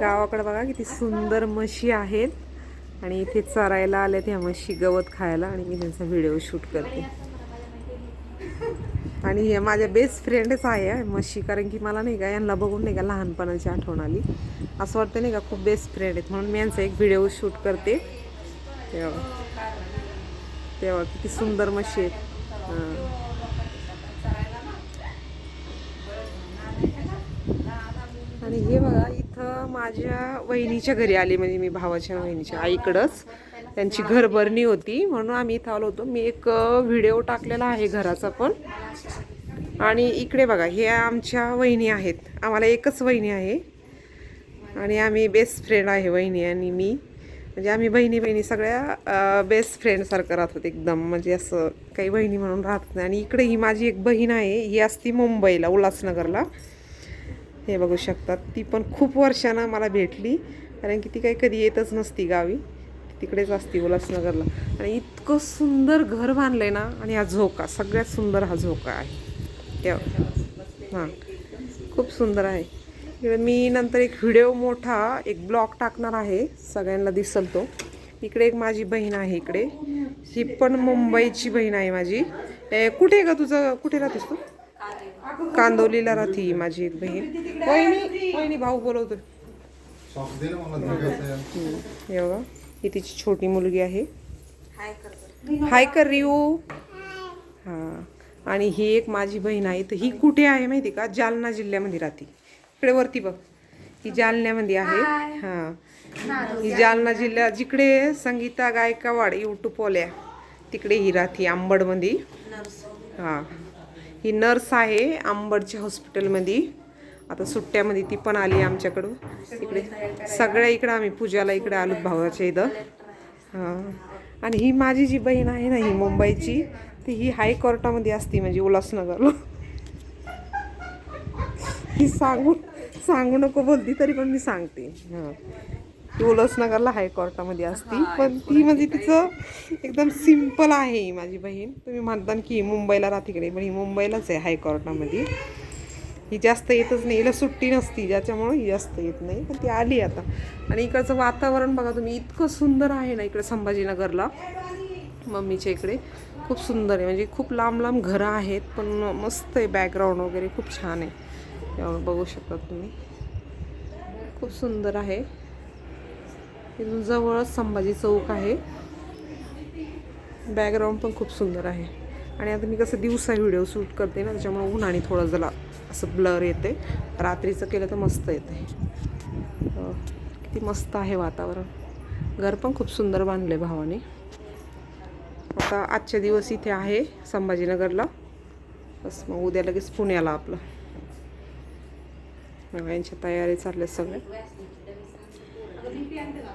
गावाकडे बघा किती सुंदर म्हशी आहेत. आणि इथे चरायला आल्या त्या म्हशी गवत खायला आणि मी त्यांचा व्हिडिओ शूट करते. आणि हे माझ्या बेस्ट फ्रेंडच आहे म्हशी. कारण की मला नाही का यांना बघून नाही का लहानपणाची आठवण आली. असं वाटतं नाही का खूप बेस्ट फ्रेंड आहेत. म्हणून मी यांचा एक व्हिडिओ शूट करते. तेव्हा. तेव्हा किती सुंदर म्हशी आहेत. आणि हे बघा इथं माझ्या वहिनीच्या घरी आले म्हणजे मी भावाच्या वहिनीच्या आईकडंच. त्यांची घरभरणी होती म्हणून आम्ही इथं आलो होतो. मी एक व्हिडिओ टाकलेला आहे घराचा पण. आणि इकडे बघा हे आमच्या वहिनी आहेत. आम्हाला एकच वहिनी आहे. आणि आम्ही बेस्ट फ्रेंड आहे वहिनी आणि मी. म्हणजे आम्ही बहिणी बहिणी सगळ्या बेस्ट फ्रेंडसारखं राहत होते एकदम. म्हणजे असं काही बहिणी म्हणून राहत नाही. आणि इकडे ही माझी एक बहीण आहे. ही असती मुंबईला उल्हासनगरला. हे बघू शकतात. ती पण खूप वर्षानं मला भेटली. कारण की ती काही कधी येतच नसती गावी. तिकडेच असती उल्हासनगरला. आणि इतकं सुंदर घर बांधलं आहे ना आणि हा झोका सगळ्यात सुंदर हा झोका आहे. तेव्हा हां. खूप सुंदर आहे. इकडे मी नंतर एक व्हिडिओ मोठा एक ब्लॉग टाकणार आहे. सगळ्यांना दिसल तो. इकडे एक माझी बहीण आहे इकडे. ही पण मुंबईची बहीण आहे माझी. कुठे आहे का तुझं? कुठे राहतेस तू? कांदवलीला राहते ही माझी एक बहीण. वहिनी वहिनी भाऊ बोलवतो. सॉक्स दे ना मला बघायचं आहे. हे बघा ही तिची छोटी मुलगी आहे. हाय कर रिओ हां. आणि ही एक माझी बहीण आहे. तर ही कुठे आहे माहिती का? जालना जिल्ह्यामध्ये राहते. इकडे वरती बघ. ही जालन्यामध्ये आहे. हां. ही जालना जिल्ह्या जिकडे संगीता गायकावाड यूट्यूबवाल्या तिकडे ही राहते आंबडमध्ये हां. ही नर्स आहे आंबडच्या हॉस्पिटलमध्ये. आता सुट्ट्यामध्ये ती पण आली आमच्याकडं इकडे सगळ्या इकडं आम्ही पूजाला इकडे आलो भावाच्या इथं. हां. आणि ही माझी जी बहीण आहे ना ही मुंबईची ती ही हायकोर्टामध्ये असते म्हणजे उल्हासनगरला. ही सांगू सांगू नको बोलती तरी पण मी सांगते. हां. ती उल्हासनगरला हायकोर्टामध्ये असती. पण ती म्हणजे तिचं एकदम सिंपल आहे ही माझी बहीण. तुम्ही म्हणता की मुंबईला राहते इकडे पण ही मुंबईलाच आहे हायकोर्टामध्ये ही जास्त येतच नाही. हिला सुट्टी नसती ज्याच्यामुळं ही जास्त येत नाही. पण ती आली आता. आणि इकडचं वातावरण बघा तुम्ही इतकं सुंदर आहे ना इकडे संभाजीनगरला. मम्मीच्या इकडे. खूप सुंदर आहे. म्हणजे खूप लांब लांब घरं आहेत पण मस्त आहे बॅकग्राऊंड वगैरे. खूप छान आहे. त्यामुळे बघू शकता तुम्ही. खूप सुंदर आहे. इथून जवळच संभाजी चौक आहे. बॅकग्राऊंड पण खूप सुंदर आहे. आणि आता मी कसं दिवसा व्हिडिओ शूट करते ना त्याच्यामुळे उन्हाने थोडं जरा असं ब्लर येते. रात्रीचं केलं तर मस्त येते. किती मस्त आहे वातावरण. घर पण खूप सुंदर बांधलं आहे भावाने. आता आजचे दिवस इथे आहे संभाजीनगरला. बस मग उद्या लगेच पुण्याला आपलं. यांच्या तयारी चालल्या सगळ्या.